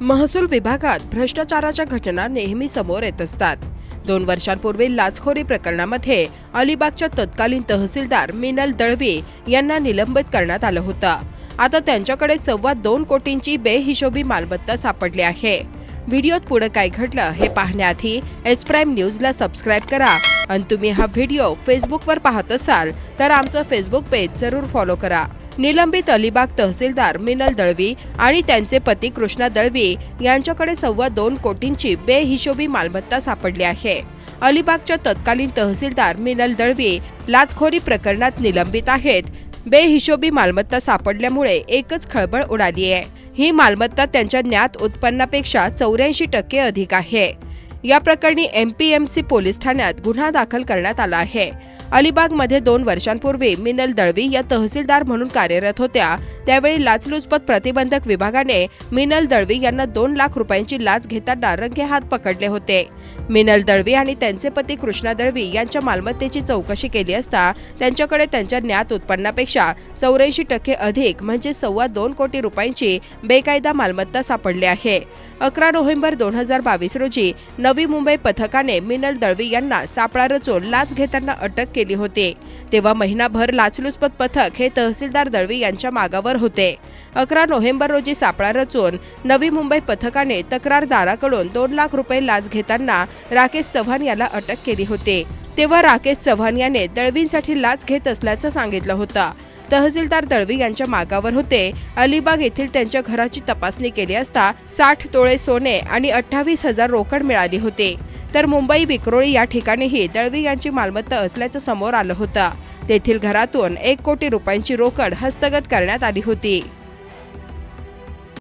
महसूल विभागात भ्रष्टाचाराच्या घटना नेहमी समोर येत असतात. दोन वर्षांपूर्वी लाचखोरी प्रकरणामध्ये अलिबागच्या तत्कालीन तहसीलदार मिनल दळवी यांना निलंबित करण्यात आलं होतं. आता त्यांच्याकडे सव्वा दोन कोटींची बेहिशोबी मालमत्ता सापडली आहे. व्हिडिओत पुढे काय घडलं हे पाहण्याआधी एस प्राईम न्यूजला सबस्क्राईब करा. आणि तुम्ही हा व्हिडिओ फेसबुकवर पाहत असाल तर आमचं फेसबुक पेज जरूर फॉलो करा. निलंबित अलिबाग तहसीलदार मिनल दळवी आणि त्यांचे पती कृष्णा दळवी यांच्याकडे सव्वा दोन कोटींची बेहिशोबी मालमत्ता सापडली आहे. अलिबागच्या तत्कालीन तहसीलदार मिनल दळवी लाचखोरी प्रकरणात निलंबित आहेत. बेहिशोबी मालमत्ता सापडल्यामुळे एकच खळबळ उडाली आहे. ही मालमत्ता त्यांच्या ज्ञात उत्पन्नापेक्षा चौऱ्याऐंशी टक्के अधिक आहे. या प्रकरणी एमपीएमसी पोलीस ठाण्यात गुन्हा दाखल करण्यात आला आहे. अलिबागमध्ये दोन वर्षांपूर्वी मिनल दळवी या तहसीलदार म्हणून कार्यरत होत्या. त्यावेळी लाचलुचपत प्रतिबंधक विभागाने मिनल दळवी यांना दोन लाख रुपयांची लाच घेताना रंगे हात पकडले होते. मिनल दळवी आणि त्यांचे पती कृष्णा दळवी यांच्या मालमत्तेची चौकशी केली असता त्यांच्याकडे त्यांच्या ज्ञात उत्पन्नापेक्षा चौऱ्याऐंशी टक्के अधिक म्हणजे सव्वा दोन कोटी रुपयांची बेकायदा मालमत्ता सापडली आहे. अकरा नोव्हेंबर दोन हजार बावीस रोजी नवी मुंबई पथकाने मिनल दळवी यांना सापळा रचून लाच घेताना अटक केली होती. तेव्हा महिनाभर लाचलुचपत पथक हे तहसीलदार दळवी यांच्या मागावर होते. अकरा नोव्हेंबर रोजी सापळा रचून नवी मुंबई पथकाने तक्रारदाराकडून दोन लाख रुपये लाच घेताना राकेश चव्हाण याला अटक केली होती. तेव्हा राकेश चव्हाण याने दळवींसाठी लाच घेत असल्याचं सांगितलं होतं. तहसीलदार दळवी यांच्या मागावर होते. अलिबाग येथील त्यांच्या घराची तपासणी केली असता साठ तोळे सोने आणि अठ्ठावीस हजार रोकड मिळाली होती. तर मुंबई विक्रोळी या ठिकाणीही दळवी यांची मालमत्ता असल्याचं समोर आलं होतं. तेथील घरातून एक कोटी रुपयांची रोकड हस्तगत करण्यात आली होती.